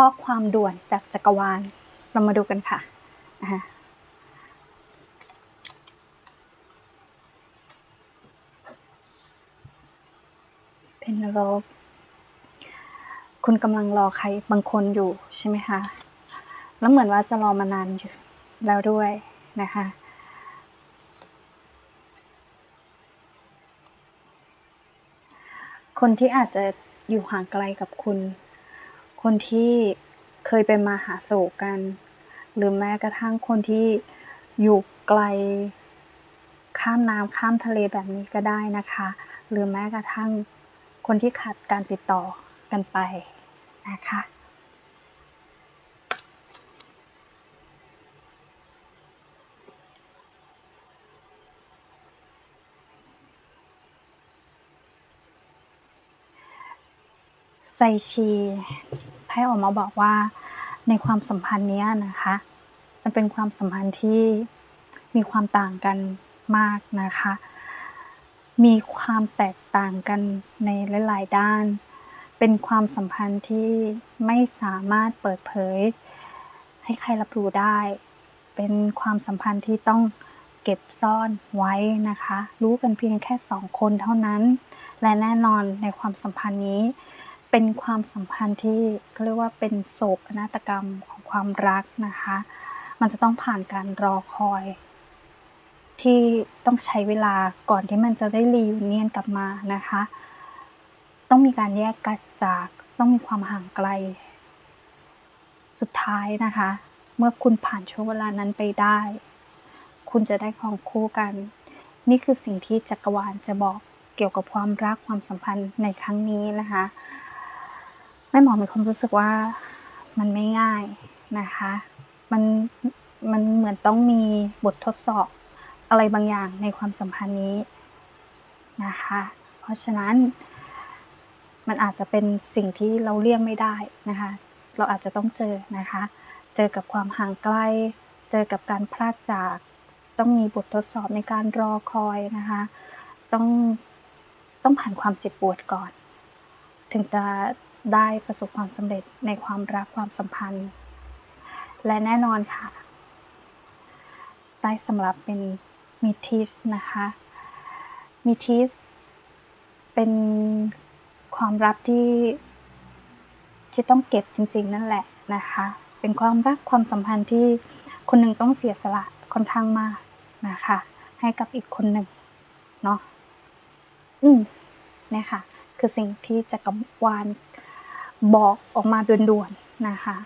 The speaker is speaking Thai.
ข้อความด่วนจากจักรวาล เรามาดูกันค่ะอ่าเพนโลบคุณกำลังรอใครบางคนอยู่ใช่ไหมคะ แล้วเหมือนว่าจะรอมานานอยู่แล้วด้วยนะคะคนที่อาจจะอยู่ห่างไกลกับคุณ คนที่เคยไปมาหาสู่กัน หรือแม้กระทั่งคนที่อยู่ไกลข้ามน้ำข้ามทะเลแบบนี้ก็ได้นะคะ หรือแม้กระทั่งคนที่ขาดการติดต่อกันไปนะคะไซชี ไพ่ออกมาบอกว่าในความสัมพันธ์นี้นะคะ มันเป็นความสัมพันธ์ที่มีความต่างกันมากนะคะ มีความแตกต่างกันในหลาย ๆ ด้าน เป็นความสัมพันธ์ที่ไม่สามารถเปิดเผย ให้ใครรับรู้ได้ เป็นความสัมพันธ์ที่ต้องเก็บซ่อนไว้นะคะ รู้กันเพียงแค่สองคนเท่านั้น และแน่นอนในความสัมพันธ์นี้ เป็นความสัมพันธ์ที่เขาเรียกว่าเป็นโศกนาฏกรรมของความรักนะคะ มันจะต้องผ่านการรอคอย ที่ต้องใช้เวลาก่อนที่มันจะได้รียูเนียนกลับมานะคะ ต้องมีการแยกกันจากต้องมีความห่างไกล สุดท้ายนะคะ เมื่อคุณผ่านช่วงเวลานั้นไปได้ คุณจะได้ของคู่กัน นี่คือสิ่งที่จักรวาลจะบอกเกี่ยวกับความรักความสัมพันธ์ในครั้งนี้นะคะ ม่หมอมีความรู้สึกว่ามันไม่ง่ายนะคะ มันมันเหมือนต้องมีบททดสอบอะไรบางอย่างในความสัมพันธ์นี้นะคะ เพราะฉะนั้นมันอาจจะเป็นสิ่งที่เราเลี่ยงไม่ได้นะคะ เราอาจจะต้องเจอนะคะ เจอกับความห่างไกล เจอกับการพลาดจาก ต้องมีบททดสอบในการรอคอยนะคะ ต้องต้องผ่านความเจ็บปวดก่อน ถึงจะ ได้ประสบความสำเร็จในความรักความสัมพันธ์ และแน่นอนค่ะ ได้สำหรับเป็นมิทิสนะคะมิทิสเป็นความรักที่ที่ต้องเก็บจริง ๆ นั่นแหละนะคะ เป็นความรักความสัมพันธ์ที่คนหนึ่งต้องเสียสละค่อนข้างมากนะคะ ให้กับอีกคนหนึ่งเนาะอืมเนี่ยค่ะ คือสิ่งที่จักรวาล บอกออกมาด่วนๆนะคะ